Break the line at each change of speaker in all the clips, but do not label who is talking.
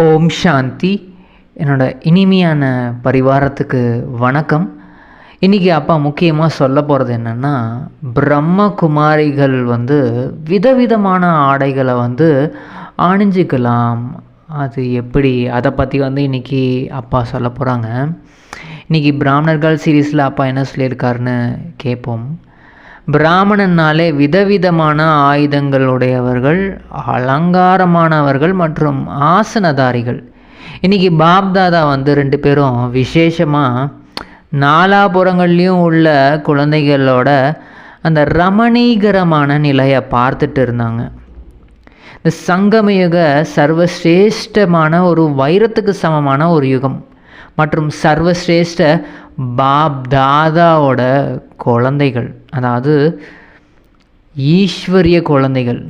ஓம் சாந்தி. என்னோட இனிமையான பரிவாரத்துக்கு வணக்கம். இன்றைக்கி அப்பா முக்கியமாக சொல்ல போகிறது என்னென்னா பிரம்மகுமாரிகள் வந்து விதவிதமான ஆடைகளை வந்து அணிஞ்சிக்கலாம். அது எப்படி? அதை பற்றி வந்து இன்றைக்கி அப்பா சொல்ல போகிறாங்க இன்றைக்கி பிராமணர்கள் சீரீஸில் அப்பா என்ன சொல்லியிருக்காருன்னு கேட்போம் பிராமணன்னாலே விதவிதமான ஆயுதங்களுடையவர்கள் அலங்காரமானவர்கள் மற்றும் ஆசனதாரிகள். இன்றைக்கி பாப்தாதா வந்து ரெண்டு பேரும் விசேஷமாக நாலாபுறங்கள்லேயும் உள்ள குழந்தைகளோட அந்த ரமணீகரமான நிலையை பார்த்துட்டு இருந்தாங்க. இந்த சங்கமயுக சர்வசிரேஷ்டமான ஒரு வைரத்துக்கு சமமான ஒரு யுகம். மற்றும் சர்வசிரேஷ்ட பாப் தாதாவோட குழந்தைகள் அதாவது ஈஸ்வரிய குழந்தைகள்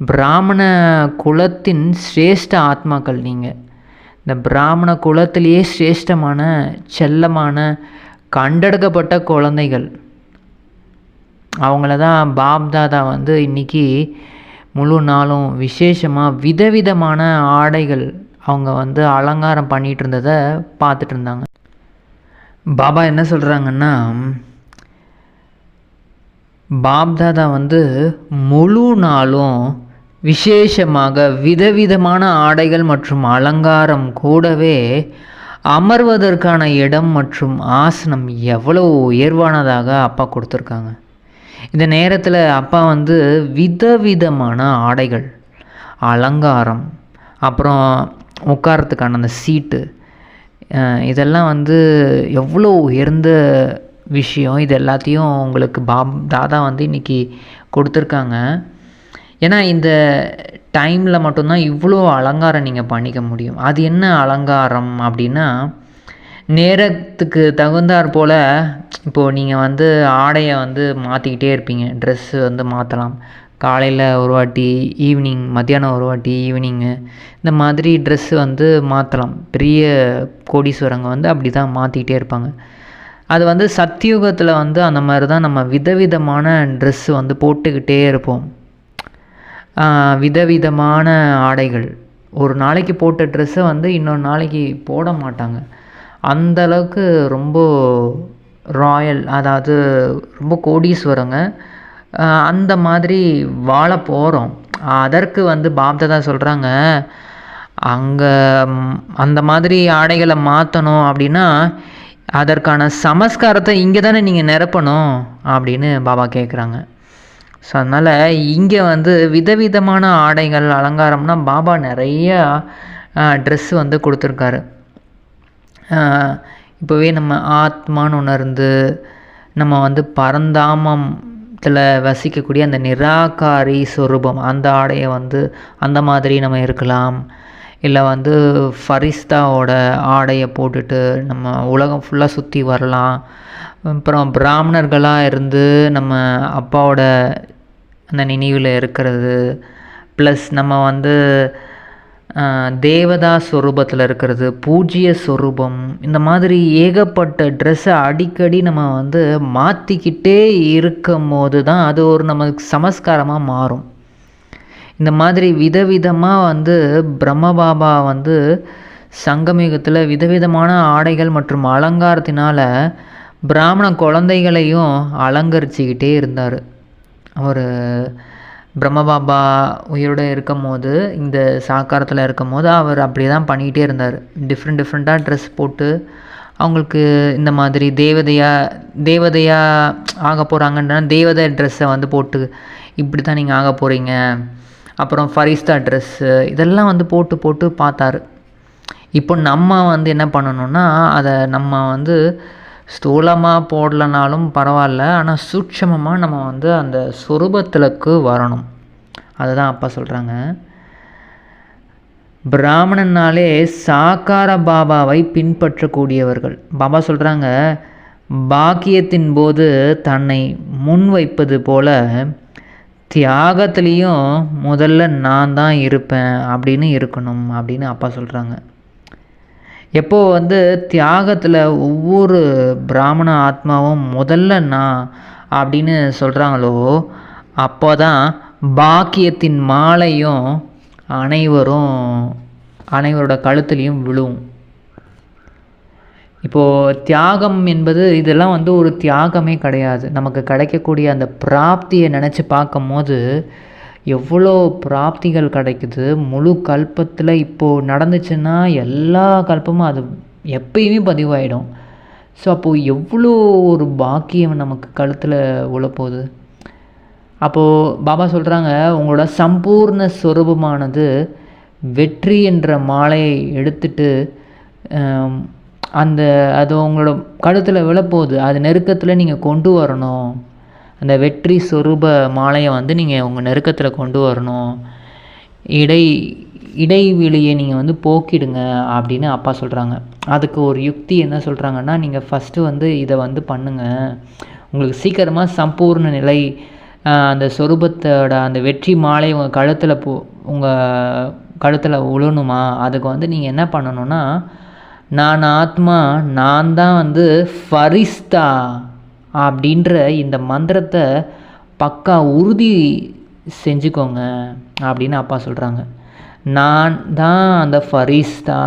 பிராமண குலத்தின் சிரேஷ்ட ஆத்மாக்கள் நீங்கள் இந்த பிராமண குலத்திலேயே சிரேஷ்டமான செல்லமான கண்டெடுக்கப்பட்ட குழந்தைகள். அவங்கள தான் பாப் தாதா வந்து இன்றைக்கி முழு நாளும் விசேஷமாக விதவிதமான ஆடைகள் அவங்க வந்து அலங்காரம் பண்ணிகிட்டு இருந்ததை பார்த்துட்டு இருந்தாங்க பாபா என்ன சொல்கிறாங்கன்னா பாப்தாதா வந்து முழு நாளும் விசேஷமாக விதவிதமான ஆடைகள் மற்றும் அலங்காரம் கூடவே அமர்வதற்கான இடம் மற்றும் ஆசனம் எவ்வளோ உயர்வானதாக அப்பா கொடுத்துருக்காங்க. இந்த நேரத்தில் அப்பா வந்து விதவிதமான ஆடைகள் அலங்காரம் அப்புறம் உட்காரத்துக்கான அந்த சீட்டு இதெல்லாம் வந்து எவ்வளோ உயர்ந்த விஷயம். இது எல்லாத்தையும் உங்களுக்கு பாப் தாதா வந்து இன்றைக்கி கொடுத்துருக்காங்க. ஏன்னா இந்த டைமில் மட்டும்தான் இவ்வளோ அலங்காரம் நீங்கள் பண்ணிக்க முடியும். அது என்ன அலங்காரம் அப்படின்னா நேரத்துக்கு தகுந்தாற் போல் இப்போது நீங்கள் வந்து ஆடையை வந்து மாற்றிக்கிட்டே இருப்பீங்க. ட்ரெஸ்ஸு வந்து மாற்றலாம் காலையில் ஒரு வாட்டி ஈவினிங் மத்தியானம் ஒரு வாட்டி ஈவினிங்கு இந்த மாதிரி ட்ரெஸ்ஸு வந்து மாற்றலாம் பெரிய கோடீஸ்வரங்க வந்து அப்படி தான் மாற்றிக்கிட்டே இருப்பாங்க. அது வந்து சத்தியுகத்தில் வந்து அந்த மாதிரி தான் நம்ம விதவிதமான ட்ரெஸ்ஸு வந்து போட்டுக்கிட்டே இருப்போம். விதவிதமான ஆடைகள். ஒரு நாளைக்கு போட்ட ட்ரெஸ்ஸை வந்து இன்னொரு நாளைக்கு போட மாட்டாங்க. அந்தளவுக்கு ரொம்ப ராயல் அதாவது ரொம்ப கோடீஸ்வரங்க. அந்த மாதிரி வாழ போகிறோம் அதற்கு வந்து பாப்தாதா சொல்கிறாங்க அங்கே அந்த மாதிரி ஆடைகளை மாற்றணும் அப்படின்னா அதற்கான சமஸ்காரத்தை இங்கே தானே நீங்கள் நிரப்பணும் அப்படின்னு பாபா கேட்குறாங்க ஸோ அதனால் இங்கே வந்து விதவிதமான ஆடைகள் அலங்காரம்னா பாபா நிறையா ட்ரெஸ்ஸு வந்து கொடுத்துருக்காரு. இப்போவே நம்ம ஆத்மான்னு உணர்ந்து நம்ம வந்து இதில் வசிக்கக்கூடிய அந்த நிராகாரி சொரூபம் அந்த ஆடையை வந்து அந்த மாதிரி நம்ம இருக்கலாம். இல்லை வந்து ஃபரிஸ்தாவோட ஆடையை போட்டுட்டு நம்ம உலகம் ஃபுல்லாக சுற்றி வரலாம். அப்புறம் பிராமணர்களாக இருந்து நம்ம அப்பாவோட அந்த நினைவில் இருக்கிறது. ப்ளஸ் நம்ம வந்து தேவதா ஸ்வரூபத்தில் இருக்கிறது பூஜ்ய ஸ்வரூபம் இந்த மாதிரி ஏகப்பட்ட ட்ரெஸ்ஸை அடிக்கடி நம்ம வந்து மாற்றிக்கிட்டே இருக்கும் போது தான் அது ஒரு நமக்கு சமஸ்காரமாக மாறும். இந்த மாதிரி விதவிதமாக வந்து பிரம்மபாபா வந்து சங்கமிகத்தில் விதவிதமான ஆடைகள் மற்றும் அலங்காரத்தினால் பிராமண குழந்தைகளையும் அலங்கரிச்சிக்கிட்டே இருந்தார். அவர் பிரம்மபாபா உயிரோடு இருக்கும் போது இந்த சாக்காரத்தில் இருக்கும் போது அவர் அப்படி தான் பண்ணிக்கிட்டே இருந்தார். டிஃப்ரெண்ட் டிஃப்ரெண்ட்டாக ட்ரெஸ் போட்டு அவங்களுக்கு இந்த மாதிரி தேவதையாக தேவதையாக ஆக போகிறாங்கன்னா தேவதை ட்ரெஸ்ஸை வந்து போட்டு இப்படி தான் நீங்கள் ஆக போகிறீங்க அப்புறம் ஃபரிஸ்தா ட்ரெஸ்ஸு இதெல்லாம் வந்து போட்டு போட்டு பார்த்தாரு. இப்போ நம்ம வந்து என்ன பண்ணணும்னா அதை நம்ம வந்து ஸ்தூலமாக போடலனாலும் பரவாயில்ல ஆனால் சூட்சமமாக நம்ம வந்து அந்த சொரூபத்திலக்கு வரணும். அதுதான் அப்பா சொல்கிறாங்க பிராமணனாலே சாக்கார பாபாவை பின்பற்றக்கூடியவர்கள். பாபா சொல்கிறாங்க பாக்கியத்தின் போது தன்னை முன் வைப்பது போல தியாகத்துலேயும் முதல்ல நான் தான் இருப்பேன் அப்படின்னு இருக்கணும் அப்படின்னு அப்பா சொல்கிறாங்க எப்போ வந்து தியாகத்தில் ஒவ்வொரு பிராமண ஆத்மாவும் முதல்ல நான் அப்படின்னு சொல்கிறாங்களோ அப்போ தான் பாக்கியத்தின் மாலையும் அனைவரும் அனைவரோட கழுத்துலேயும் விழும். இப்போது தியாகம் என்பது இதெல்லாம் வந்து ஒரு தியாகமே கிடையாது. நமக்கு கிடைக்கக்கூடிய அந்த பிராப்தியை நினச்சி பார்க்கும்போது எவ்வளோ பிராப்திகள் கிடைக்குது. முழு கல்பத்தில் இப்போது நடந்துச்சுன்னா எல்லா கல்பமும் அது எப்பயுமே பதிவாயிடும். ஸோ அப்போது எவ்வளோ ஒரு பாக்கியம் நமக்கு கழுத்தில் உழப்போகுது. அப்போது பாபா சொல்கிறாங்க உங்களோட சம்பூர்ண சொரூபமானது வெற்றி என்ற மாலையை எடுத்துட்டு அந்த அது உங்களோட கழுத்தில் விழப்போகுது. அது நெருக்கத்தில் நீங்கள் கொண்டு வரணும். அந்த வெற்றி சொரூப மாலையை வந்து நீங்கள் உங்கள் நெருக்கத்தில் கொண்டு வரணும். இடை இடைவெளியை நீங்கள் வந்து போக்கிடுங்க அப்படின்னு அப்பா சொல்கிறாங்க அதுக்கு ஒரு யுக்தி என்ன சொல்கிறாங்கன்னா நீங்கள் ஃபஸ்ட்டு வந்து இதை வந்து பண்ணுங்கள் உங்களுக்கு சீக்கிரமாக சம்பூர்ண நிலை அந்த சொரூபத்தோட அந்த வெற்றி மாலை உங்கள் கழுத்தில் போ உங்கள் கழுத்தில் உழணுமா? அதுக்கு வந்து நீங்கள் என்ன பண்ணணும்னா நான் ஆத்மா நான் தான் வந்து ஃபரிஸ்தா. அப்படின்ற இந்த மந்திரத்தை பக்கா உறுதி செஞ்சுக்கோங்க அப்படின்னு அப்பா சொல்கிறாங்க நான் தான் அந்த ஃபரிஸ்தா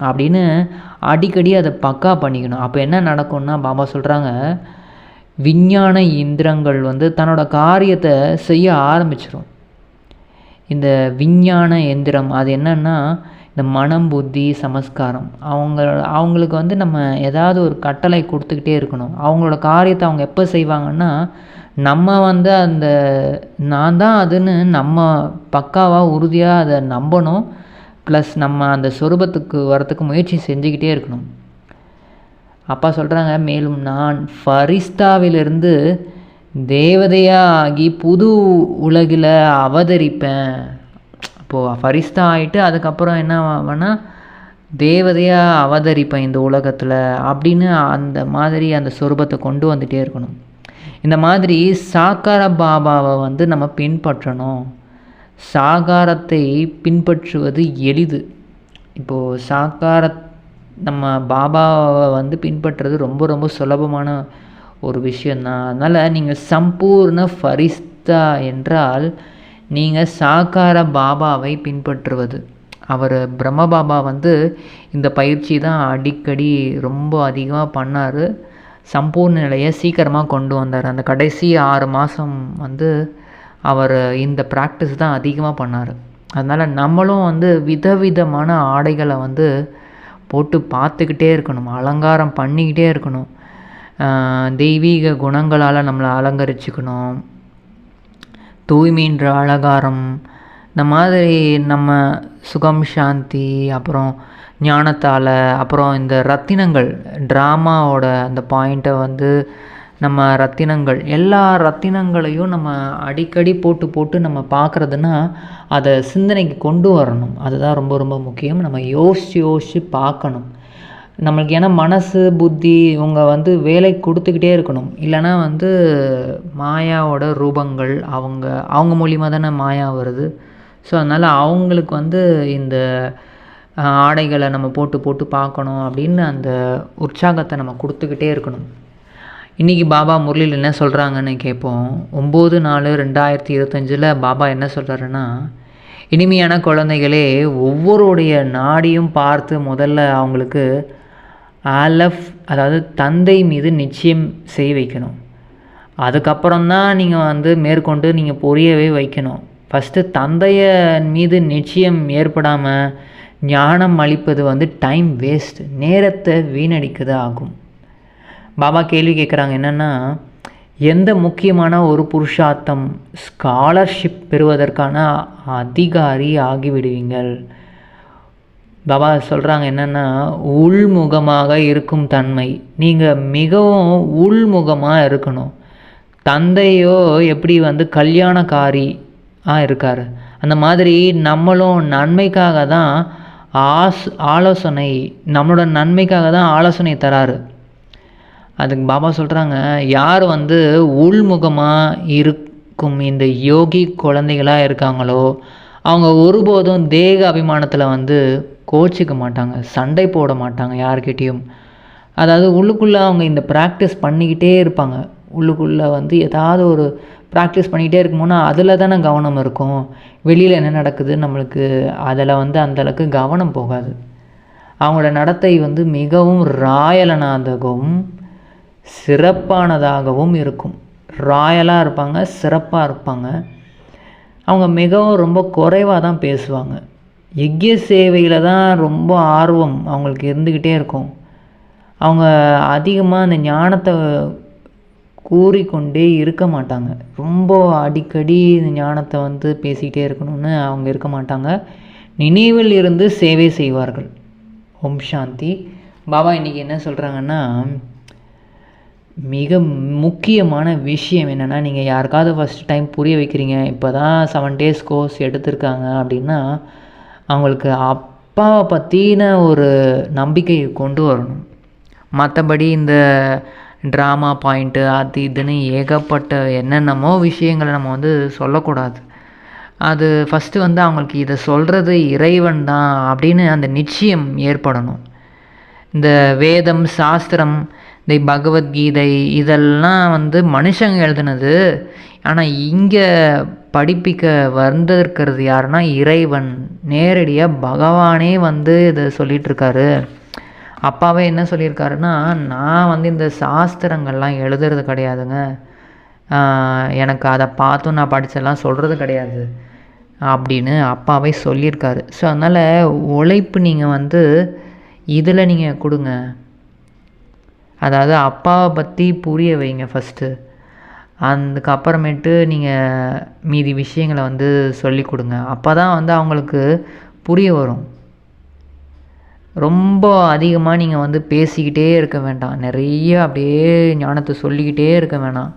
அப்படின்னு அடிக்கடி அதை பக்கா பண்ணிக்கணும். அப்போ என்ன நடக்கும்னா பாபா சொல்கிறாங்க விஞ்ஞான இயந்திரங்கள் வந்து தன்னோட காரியத்தை செய்ய ஆரம்பிச்சிடும் இந்த விஞ்ஞான எந்திரம் அது என்னன்னா இந்த மனம் புத்தி சமஸ்காரம் அவங்க அவங்களுக்கு வந்து நம்ம ஏதாவது ஒரு கட்டளை கொடுத்துக்கிட்டே இருக்கணும். அவங்களோட காரியத்தை அவங்க எப்போ செய்வாங்கன்னா நம்ம வந்து அந்த நான் தான் அதுன்னு நம்ம பக்காவாக உறுதியாக அதை நம்பணும். ப்ளஸ் நம்ம அந்த சொரூபத்துக்கு வரத்துக்கு முயற்சி செஞ்சுக்கிட்டே இருக்கணும். அப்பா சொல்கிறாங்க மேலும் நான் ஃபரிஸ்தாவிலிருந்து தேவதையாக ஆகி புது உலகில் அவதரிப்பேன். இப்போது ஃபரிஸ்தா ஆகிட்டு அதுக்கப்புறம் என்ன ஆவேன்னா தேவதையாக அவதரிப்பேன் இந்த உலகத்தில் அப்படின்னு அந்த மாதிரி அந்த சொரூபத்தை கொண்டு வந்துகிட்டே இருக்கணும். இந்த மாதிரி சாக்கார பாபாவை வந்து நம்ம பின்பற்றணும். சாகாரத்தை பின்பற்றுவது எளிது. இப்போது சாக்கார நம்ம பாபாவை வந்து பின்பற்றுறது ரொம்ப ரொம்ப சுலபமான ஒரு விஷயந்தான் அதனால் நீங்கள் சம்பூர்ண ஃபரிஸ்தா என்றால் நீங்கள் சாக்கார பாபாவை பின்பற்றுவது. அவர் பிரம்ம பாபா வந்து இந்த பயிற்சி தான் அடிக்கடி ரொம்ப அதிகமாக பண்ணார். சம்பூர்ண நிலையை சீக்கிரமாக கொண்டு வந்தார். அந்த கடைசி ஆறு மாதம் வந்து அவர் இந்த ப்ராக்டிஸ் தான் அதிகமாக பண்ணார். அதனால் நம்மளும் வந்து விதவிதமான ஆடைகளை வந்து போட்டு பார்த்துக்கிட்டே இருக்கணும். அலங்காரம் பண்ணிக்கிட்டே இருக்கணும். தெய்வீக குணங்களால் நம்மளை அலங்கரிச்சுக்கணும். தூய்மைன்ற அலங்காரம் இந்த மாதிரி நம்ம சுகம் சாந்தி அப்புறம் ஞானத்தால் அப்புறம் இந்த ரத்தினங்கள் ட்ராமாவோட அந்த பாயிண்ட்டை வந்து நம்ம ரத்தினங்கள் எல்லா ரத்தினங்களையும் நம்ம அடிக்கடி போட்டு போட்டு நம்ம பார்க்குறதுன்னா அதை சிந்தனைக்கு கொண்டு வரணும். அதுதான் ரொம்ப ரொம்ப முக்கியம். நம்ம யோசித்து யோசித்து பார்க்கணும் நம்மளுக்கு ஏன்னா மனசு புத்தி இவங்க வந்து வேலை கொடுத்துக்கிட்டே இருக்கணும். இல்லைன்னா வந்து மாயாவோட ரூபங்கள் அவங்க அவங்க மூலியமாக தானே மாயா வருது. ஸோ அதனால் அவங்களுக்கு வந்து இந்த ஆடைகளை நம்ம போட்டு போட்டு பார்க்கணும் அப்படின்னு அந்த உற்சாகத்தை நம்ம கொடுத்துக்கிட்டே இருக்கணும். இன்றைக்கி பாபா முரளியில் என்ன சொல்கிறாங்கன்னு கேட்போம். ஒம்பது நாலு ரெண்டாயிரத்தி இருபத்தஞ்சில் பாபா என்ன சொல்கிறாருன்னா இனிமையான குழந்தைகளே ஒவ்வொருடைய நாடியும் பார்த்து முதல்ல அவங்களுக்கு ஆலஃப் அதாவது தந்தை மீது நிச்சயம் செய்ய வைக்கணும். அதுக்கப்புறம் தான் நீங்கள் வந்து மேற்கொண்டு நீங்கள் புரியவே வைக்கணும். ஃபஸ்ட்டு தந்தைய மீது நிச்சயம் ஏற்படாமல் ஞானம் அளிப்பது வந்து டைம் வேஸ்ட் நேரத்தை வீணடிக்குது ஆகும். பாபா கேள்வி கேட்குறாங்க என்னென்னா எந்த முக்கியமான ஒரு புருஷார்த்தம் ஸ்காலர்ஷிப் பெறுவதற்கான அதிகாரி ஆகிவிடுவீங்கள்? பாபா சொல்கிறாங்க என்னென்னா உள்முகமாக இருக்கும் தன்மை. நீங்கள் மிகவும் உள்முகமாக இருக்கணும். தந்தையோ எப்படி வந்து கல்யாணக்காரி ஆ இருக்கார். அந்த மாதிரி நம்மளும் நன்மைக்காக தான் ஆஸ் ஆலோசனை நம்மளோட நன்மைக்காக தான் ஆலோசனை தராரு. அதுக்கு பாபா சொல்கிறாங்க யார் வந்து உள்முகமாக இருக்கும் இந்த யோகி குழந்தைகளாக இருக்காங்களோ அவங்க ஒருபோதும் தேக அபிமானத்தில் வந்து கோச்சிக்க மாட்டாங்க சண்டை போட மாட்டாங்க யார்கிட்டேயும். அதாவது உள்ளுக்குள்ளே அவங்க இந்த ப்ராக்டிஸ் பண்ணிக்கிட்டே இருப்பாங்க. உள்ளுக்குள்ளே வந்து ஏதாவது ஒரு ப்ராக்டிஸ் பண்ணிக்கிட்டே இருக்கும்போது அதில் தானே கவனம் இருக்கும். வெளியில் என்ன நடக்குது நம்மளுக்கு அதில் வந்து அந்தளவுக்கு கவனம் போகாது. அவங்களோட நடத்தை வந்து மிகவும் ராயலனாகவும் சிறப்பானதாகவும் இருக்கும். ராயலாக இருப்பாங்க சிறப்பாக இருப்பாங்க. அவங்க மிகவும் ரொம்ப குறைவாக தான் பேசுவாங்க. யஜ்ய சேவையில் தான் ரொம்ப ஆர்வம் அவங்களுக்கு இருந்துக்கிட்டே இருக்கும். அவங்க அதிகமாக அந்த ஞானத்தை கூறிக்கொண்டே இருக்க மாட்டாங்க. ரொம்ப அடிக்கடி இந்த ஞானத்தை வந்து பேசிக்கிட்டே இருக்கணும்னு அவங்க இருக்க மாட்டாங்க. நினைவில் இருந்து சேவை செய்வார்கள். ஓம் சாந்தி. பாபா இன்றைக்கி என்ன சொல்கிறாங்கன்னா மிக முக்கியமான விஷயம் என்னென்னா நீங்கள் யாருக்காவது ஃபஸ்ட் டைம் புரிய வைக்கிறீங்க. இப்போ தான் செவன் டேஸ் கோர்ஸ் எடுத்திருக்காங்க அப்படின்னா அவங்களுக்கு அப்பாவை பற்றின ஒரு நம்பிக்கையை கொண்டு வரணும். மற்றபடி இந்த ட்ராமா பாயிண்ட்டு அது இதுன்னு ஏகப்பட்ட என்னென்னமோ விஷயங்களை நம்ம வந்து சொல்லக்கூடாது. அது ஃபஸ்ட்டு வந்து அவங்களுக்கு இதை சொல்கிறது இறைவன் தான் அப்படின்னு அந்த நிச்சயம் ஏற்படணும். இந்த வேதம் சாஸ்திரம் இந்த பகவத்கீதை இதெல்லாம் வந்து மனுஷங்க எழுதுனது. ஆனால் இங்கே படிப்பிக்க வந்திருக்கிறது யாருன்னா இறைவன். நேரடியாக பகவானே வந்து இதை சொல்லிகிட்ருக்காரு அப்பாவே என்ன சொல்லியிருக்காருன்னா நான் வந்து இந்த சாஸ்திரங்கள்லாம் எழுதுறது கிடையாதுங்க. எனக்கு அதை பார்த்தும் நான் படித்தெல்லாம் சொல்கிறது கிடையாது அப்படின்னு அப்பாவே சொல்லியிருக்காரு. ஸோ அதனால் உழைப்பு நீங்கள் வந்து இதில் நீங்கள் கொடுங்க. அதாவது அப்பாவை பற்றி புரிய வைங்க ஃபஸ்ட்டு அதுக்கப்புறமேட்டு நீங்கள் மீதி விஷயங்களை வந்து சொல்லி கொடுங்க. அப்போ தான் வந்து அவங்களுக்கு புரிய வரும். ரொம்ப அதிகமாக நீங்கள் வந்து பேசிக்கிட்டே இருக்க வேண்டாம். நிறைய அப்படியே ஞானத்தை சொல்லிக்கிட்டே இருக்க வேணாம்.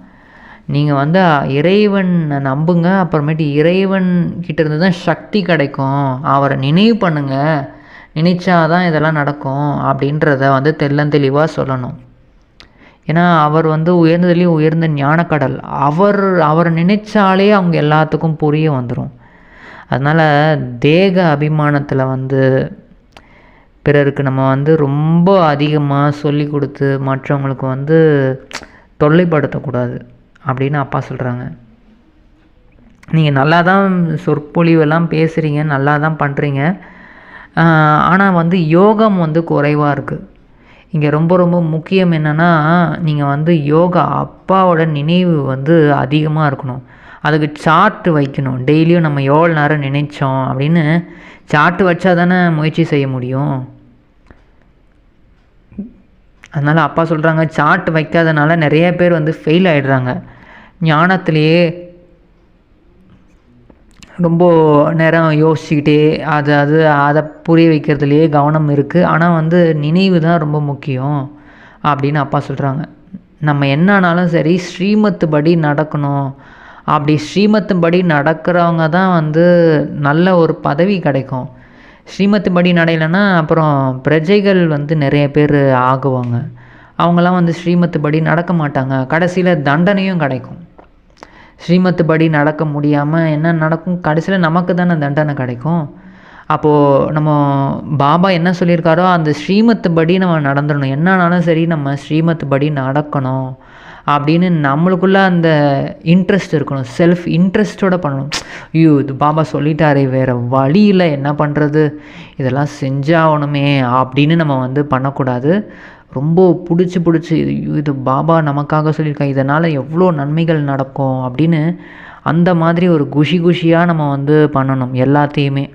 நீங்கள் வந்து இறைவனை நம்புங்க. அப்புறமேட்டு இறைவன் கிட்டேருந்து தான் சக்தி கிடைக்கும். அவரை நினைவு பண்ணுங்கள் நினைச்சாதான் இதெல்லாம் நடக்கும் அப்படின்றத வந்து தெள்ளந்தெளிவாக சொல்லணும். ஏன்னா அவர் வந்து உயர்ந்ததுலேயும் உயர்ந்த ஞானக்கடல். அவர் அவரை நினைச்சாலே அவங்க எல்லாத்துக்கும் புரிய வந்துடும் அதனால் தேக அபிமானத்தில் வந்து பிறருக்கு நம்ம வந்து ரொம்ப அதிகமாக சொல்லி கொடுத்து மற்றவங்களுக்கு வந்து தொல்லைப்படுத்தக்கூடாது அப்படின்னு அப்பா சொல்கிறாங்க நீங்கள் நல்லா தான் சொற்பொழிவெல்லாம் பேசுகிறீங்க நல்லா தான் பண்ணுறீங்க ஆனால் வந்து யோகம் வந்து குறைவாக இருக்குது இங்கே ரொம்ப ரொம்ப முக்கியம் என்னென்னா நீங்கள் வந்து யோகா அப்பாவோட நினைவு வந்து அதிகமாக இருக்கணும். அதுக்கு சார்ட்டு வைக்கணும். டெய்லியும் நம்ம எவ்வளோ நேரம் நினைச்சோம் அப்படின்னு சார்ட்டு வச்சா தானே முயற்சி செய்ய முடியும். அதனால் அப்பா சொல்கிறாங்க சார்ட் வைக்காதனால நிறைய பேர் வந்து ஃபெயில் ஆகிடுறாங்க ஞானத்திலேயே ரொம்ப நேரம் யோசிச்சுக்கிட்டே அது அது அதை புரிய வைக்கிறதுலையே கவனம் இருக்குது ஆனால் வந்து நினைவு தான் ரொம்ப முக்கியம் அப்படின்னு அப்பா சொல்கிறாங்க நம்ம என்னன்னாலும் சரி ஸ்ரீமத்து படி நடக்கணும். அப்படி ஸ்ரீமத்து படி நடக்கிறவங்க தான் வந்து நல்ல ஒரு பதவி கிடைக்கும். ஸ்ரீமத்து படி நடையிலன்னா அப்புறம் பிரஜைகள் வந்து நிறைய பேர் ஆகுவாங்க. அவங்களாம் வந்து ஸ்ரீமத்து படி நடக்க மாட்டாங்க. கடைசியில் தண்டனையும் கிடைக்கும். ஸ்ரீமத்து படி நடக்க முடியாமல் என்ன நடக்கும்? கடைசியில் நமக்கு தானே தண்டனை கிடைக்கும். அப்போது நம்ம பாபா என்ன சொல்லியிருக்காரோ அந்த ஸ்ரீமத்து படி நம்ம நடந்துடணும். என்னன்னாலும் சரி நம்ம ஸ்ரீமத்து படி நடக்கணும். அப்படின்னு நம்மளுக்குள்ளே அந்த இன்ட்ரெஸ்ட் இருக்கணும். செல்ஃப் இன்ட்ரெஸ்ட்டோட பண்ணணும். ஐயோ இது பாபா சொல்லிட்டாரே வேறு வழியில் என்ன பண்ணுறது இதெல்லாம் செஞ்சாகணுமே அப்படின்னு நம்ம வந்து பண்ணக்கூடாது. ரொம்ப பிடிச்சி பிடிச்சி இது பாபா நமக்காக சொல்லியிருக்கேன் இதனால் எவ்வளோ நன்மைகள் நடக்கும் அப்படின்னு அந்த மாதிரி ஒரு குஷி குஷியாக நம்ம வந்து பண்ணணும் எல்லாத்தையுமே.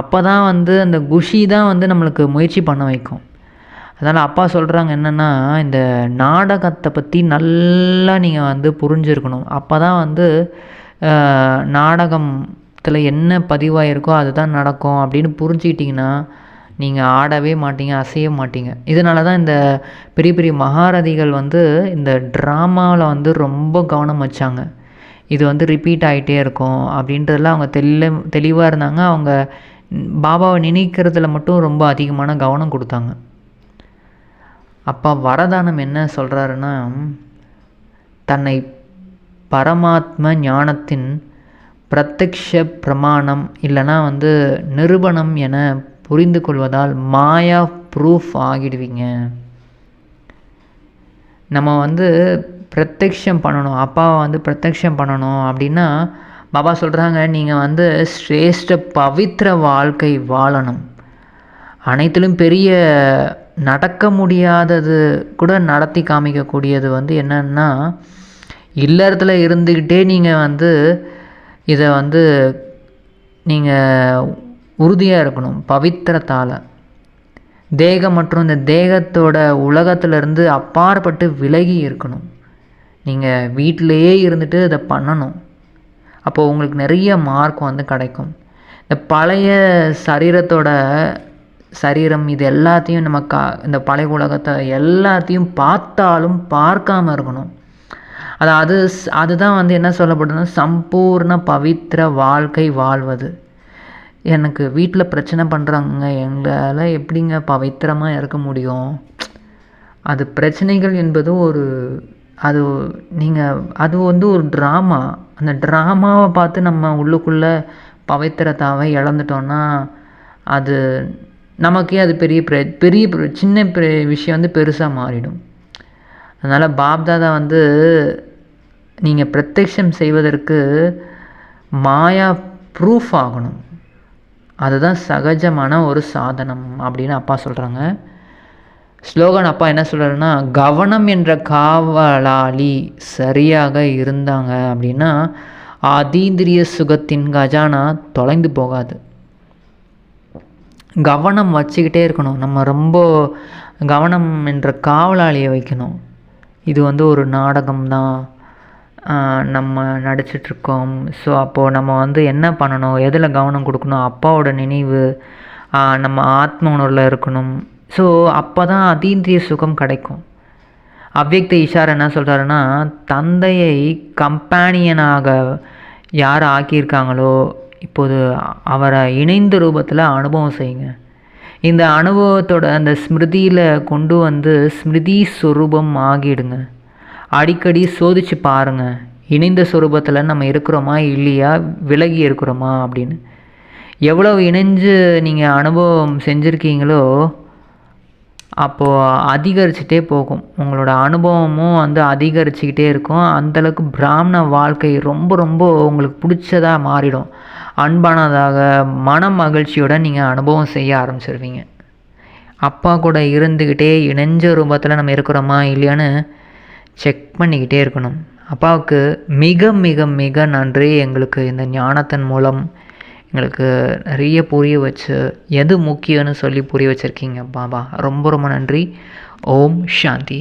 அப்போ தான் வந்து அந்த குஷி தான் வந்து நம்மளுக்கு முயற்சி பண்ண வைக்கும். அதனால் அப்பா சொல்கிறாங்க என்னென்னா இந்த நாடகத்தை பற்றி நல்லா நீங்கள் வந்து புரிஞ்சுருக்கணும். அப்போ தான் வந்து நாடகத்தில் என்ன பதிவாயிருக்கோ அதுதான் நடக்கும் அப்படின்னு புரிஞ்சுக்கிட்டிங்கன்னா நீங்கள் ஆடவே மாட்டீங்க அசைய மாட்டீங்க. இதனால தான் இந்த பெரிய பெரிய மகாரதிகள் வந்து இந்த ட்ராமாவில் வந்து ரொம்ப கவனம் வச்சாங்க. இது வந்து ரிப்பீட் ஆகிட்டே இருக்கும் அப்படின்றதெல்லாம் அவங்க தெளி தெளிவாக இருந்தாங்க. அவங்க பாபாவை நினைக்கிறதுல மட்டும் ரொம்ப அதிகமான கவனம் கொடுத்தாங்க. அப்பா வரதானம் என்ன சொல்கிறாருன்னா தன்னை பரமாத்ம ஞானத்தின் பிரத்யக்ஷ பிரமாணம் இல்லைனா வந்து நிரூபணம் என புரிந்து கொள்வதால் மாயா ப்ரூஃப் ஆகிடுவீங்க. நம்ம வந்து பிரத்யக்ஷம் பண்ணணும். அப்பாவை வந்து பிரத்யக்ஷம் பண்ணணும் அப்படின்னா பாபா சொல்கிறாங்க நீங்கள் வந்து சிரேஷ்ட பவித்திர வாழ்க்கை வாழணும். அனைத்திலும் பெரிய நடக்க முடியாதது கூட நடத்தி காமிக்கக்கூடியது வந்து என்னன்னா இல்லறத்தில் இருந்துக்கிட்டே நீங்கள் வந்து இதை வந்து நீங்கள் உறுதியாக இருக்கணும் பவித்திரத்தால். தேகம் மற்றும் இந்த தேகத்தோட உலகத்திலேருந்து அப்பாற்பட்டு விலகி இருக்கணும். நீங்கள் வீட்டிலையே இருந்துட்டு இதை பண்ணணும். அப்போது உங்களுக்கு நிறைய மார்க் வந்து கிடைக்கும். இந்த பழைய சரீரத்தோட சரீரம் இது எல்லாத்தையும் நம்ம கா இந்த பழைய உலகத்தை எல்லாத்தையும் பார்த்தாலும் பார்க்காம இருக்கணும். அதாவது அதுதான் வந்து என்ன சொல்லப்படுதுன்னா சம்பூர்ண பவித்திர வாழ்க்கை வாழ்வது. எனக்கு வீட்டில் பிரச்சனை பண்ணுறாங்க எங்களால் எப்படிங்க பவித்திரமாக இருக்க முடியும்? அது பிரச்சனைகள் என்பது ஒரு அது நீங்கள் அது வந்து ஒரு ட்ராமா அந்த ட்ராமாவை பார்த்து நம்ம உள்ளுக்குள்ளே பவித்திரத்தாவை இழந்துட்டோன்னா அது நமக்கே அது பெரிய பிர பெரிய சின்ன பெரிய விஷயம் வந்து பெருசாக மாறிடும். அதனால் பாப்தாதா வந்து நீங்கள் பிரத்யக்ஷம் செய்வதற்கு மாயா ப்ரூஃப் ஆகணும். அதுதான் சகஜமான ஒரு சாதனம் அப்படின்னு அப்பா சொல்கிறாங்க ஸ்லோகன் அப்பா என்ன சொல்கிறாருன்னா கவனம் என்ற காவலாளி சரியாக இருந்தாங்க அப்படின்னா அதீந்திரிய சுகத்தின் கஜானா தொலைந்து போகாது. கவனம் வச்சுக்கிட்டே இருக்கணும். நம்ம ரொம்ப கவனம் என்ற காவலாளியை வைக்கணும். இது வந்து ஒரு நாடகம் தான் நம்ம நடிச்சிட்ருக்கோம். ஸோ அப்போது நம்ம வந்து என்ன பண்ணணும்? எதில் கவனம் கொடுக்கணும்? அப்பாவோட நினைவு நம்ம ஆத்ம உணர்வில் இருக்கணும். ஸோ அப்போ தான் அதீந்திரிய சுகம் கிடைக்கும். அவ்வக்த இஷார் என்ன சொல்கிறாருன்னா தந்தையை கம்பேனியனாக யார் ஆக்கியிருக்காங்களோ இப்போது அவரை இணைந்த ரூபத்தில் அனுபவம் செய்யுங்க. இந்த அனுபவத்தோட அந்த ஸ்மிருதியில் கொண்டு வந்து ஸ்மிருதி சொரூபம் ஆகிடுங்க. அடிக்கடி சோதிச்சு பாருங்க. இணைந்த சுரூபத்தில் நம்ம இருக்கிறோமா இல்லையா? விலகி இருக்கிறோமா அப்படின்னு. எவ்வளோ இணைஞ்சு நீங்கள் அனுபவம் செஞ்சுருக்கீங்களோ அப்போது அதிகரிச்சுட்டே போகும். உங்களோட அனுபவமும் வந்து அதிகரிச்சுக்கிட்டே இருக்கும். அந்தளவுக்கு பிராமண வாழ்க்கை ரொம்ப ரொம்ப உங்களுக்கு பிடிச்சதாக மாறிடும். அன்பானதாக மன மகிழ்ச்சியோட நீங்கள் அனுபவம் செய்ய ஆரம்பிச்சிருவீங்க. அப்பா கூட இருந்துக்கிட்டே இணைஞ்ச ரூபத்தில் நம்ம இருக்கிறோமா இல்லையான்னு செக் பண்ணிக்கிட்டே இருக்கணும். அப்பாவுக்கு மிக மிக மிக நன்றி. எங்களுக்கு இந்த ஞானத்தின் மூலம் எங்களுக்கு நிறைய புரிய வச்சு எது முக்கியம்னு சொல்லி புரிய வச்சுருக்கீங்க பாபா? ரொம்ப ரொம்ப நன்றி. ஓம் சாந்தி.